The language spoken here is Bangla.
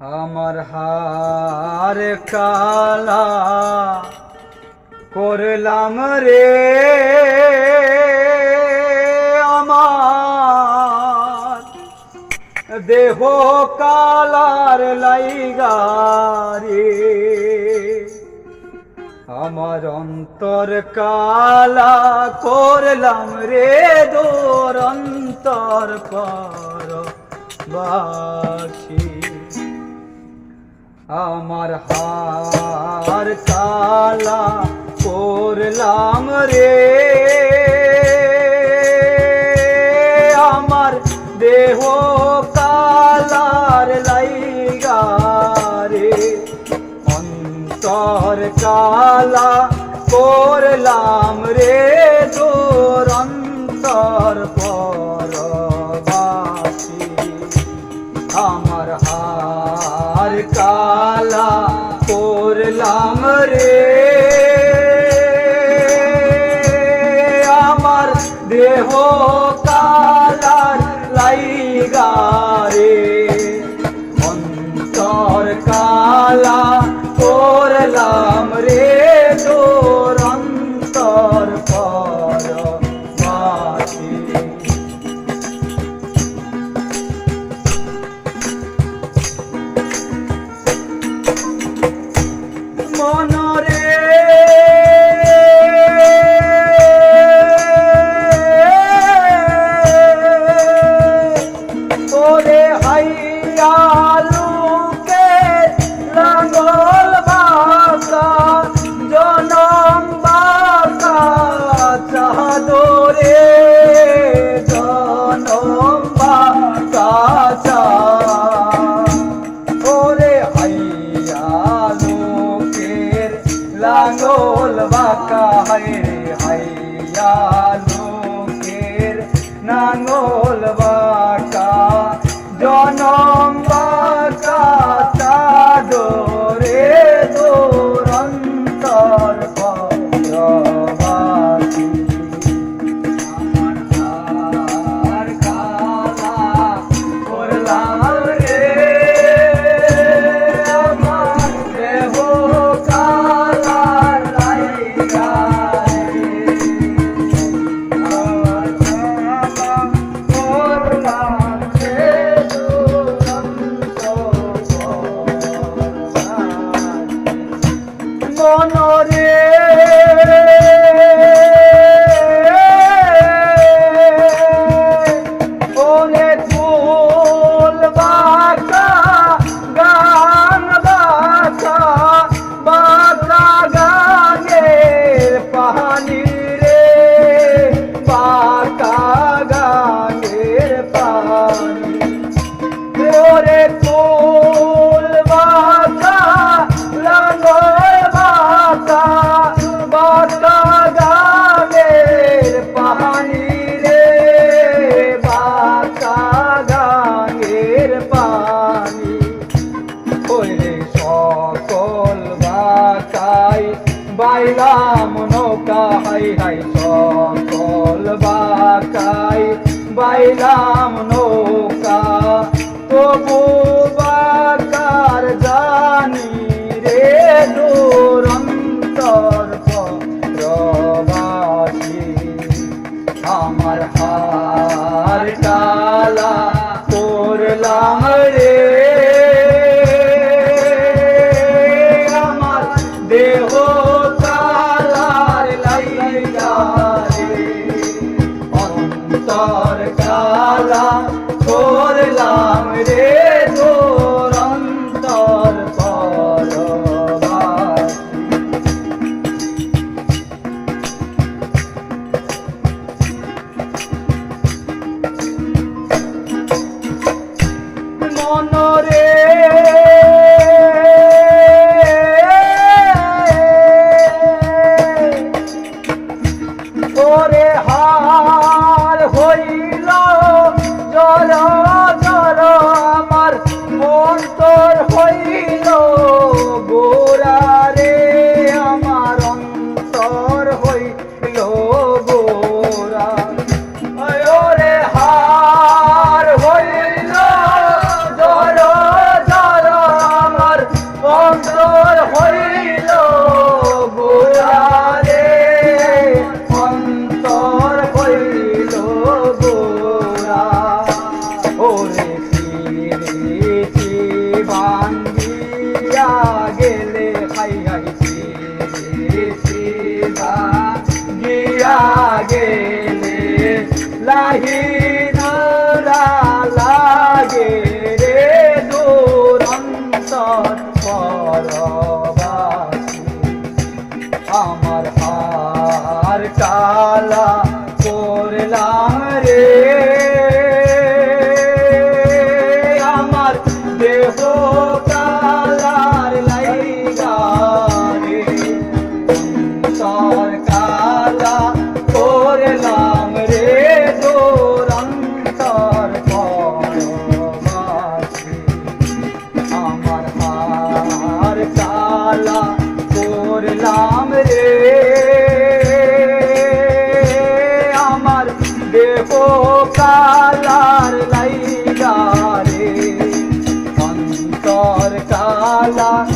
আমার হার কালা করলাম রে আমার। দেহ কালার লাইগারে আমার অন্তর কালা করলাম রে, দোর অন্তর পর বাসী আমার হার কালা করলাম রে। আমার দেহ কালার লাইগা রে। অন্তর কালা করলাম রে। আমরে আমার দেহ কালার লাইগারে। অন্তর কালা করলাম রে। God. হাই হাই সকল বাকাই বাইলাম নৌকা। তবু বা লাহি লাগে রে দুরন্তর পরবাসী। আমার হার কালা করলাম রে। আমার দেহ কালার লাইলা রে। অন্তর কালা